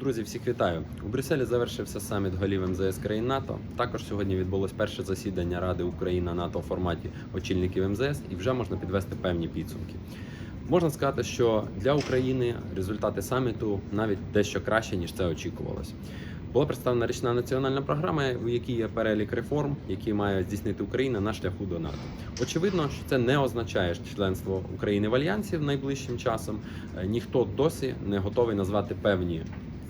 Друзі, всіх вітаю! У Брюсселі завершився саміт голів МЗС країн НАТО. Також сьогодні відбулось перше засідання Ради Україна НАТО у форматі очільників МЗС, і вже можна підвести певні підсумки. Можна сказати, що для України результати саміту навіть дещо краще ніж це очікувалось. Була представлена річна національна програма, у якій є перелік реформ, які має здійснити Україна на шляху до НАТО. Очевидно, що це не означає членство України в альянсі в найближчим часом. Е, Ніхто досі не готовий назвати певні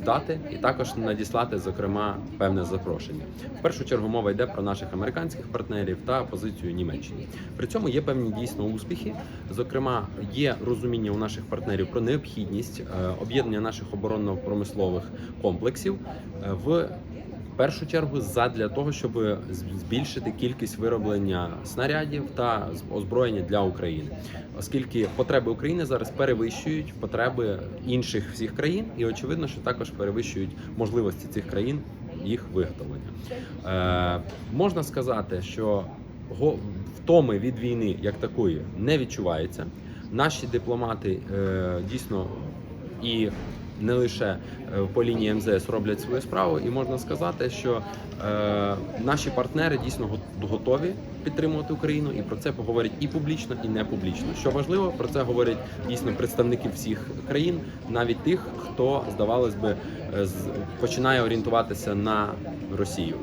дати і також надіслати, зокрема, певне запрошення. В першу чергу мова йде про наших американських партнерів та позицію Німеччини. При цьому є певні дійсно успіхи. Зокрема, є розуміння у наших партнерів про необхідність е, об'єднання наших оборонно-промислових комплексів е, в першу чергу задля того, щоб збільшити кількість вироблення снарядів та озброєння для України, оскільки потреби України зараз перевищують потреби інших всіх країн, і очевидно, що також перевищують можливості цих країн їх виготовлення. Е, можна сказати, що втоми від війни як такої не відчувається. Наші дипломати е, дійсно і не лише е, по лінії МЗС роблять свою справу, і можна сказати, що е, наші партнери дійсно го- готові підтримувати Україну, і про це поговорять і публічно, і не публічно. Що важливо, про це говорять дійсно представники всіх країн, навіть тих, хто здавалось би е, починає орієнтуватися на Росію.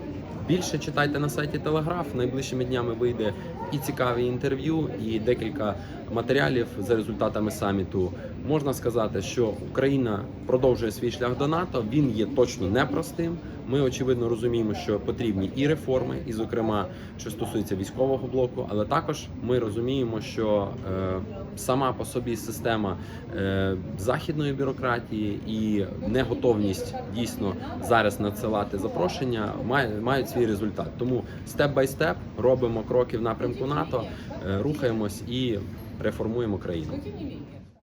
Більше читайте на сайті Телеграф. Найближчими днями вийде і цікаві інтерв'ю, і декілька матеріалів за результатами саміту. Можна сказати, що Україна продовжує свій шлях до НАТО. Він є точно непростим. Ми очевидно розуміємо, що потрібні і реформи, і, зокрема, що стосується військового блоку, але також ми розуміємо, що е, сама по собі система е, західної бюрократії і неготовність дійсно зараз надсилати запрошення має, мають свій результат. Тому степ бай степ робимо кроки в напрямку НАТО, е, рухаємось і реформуємо країну.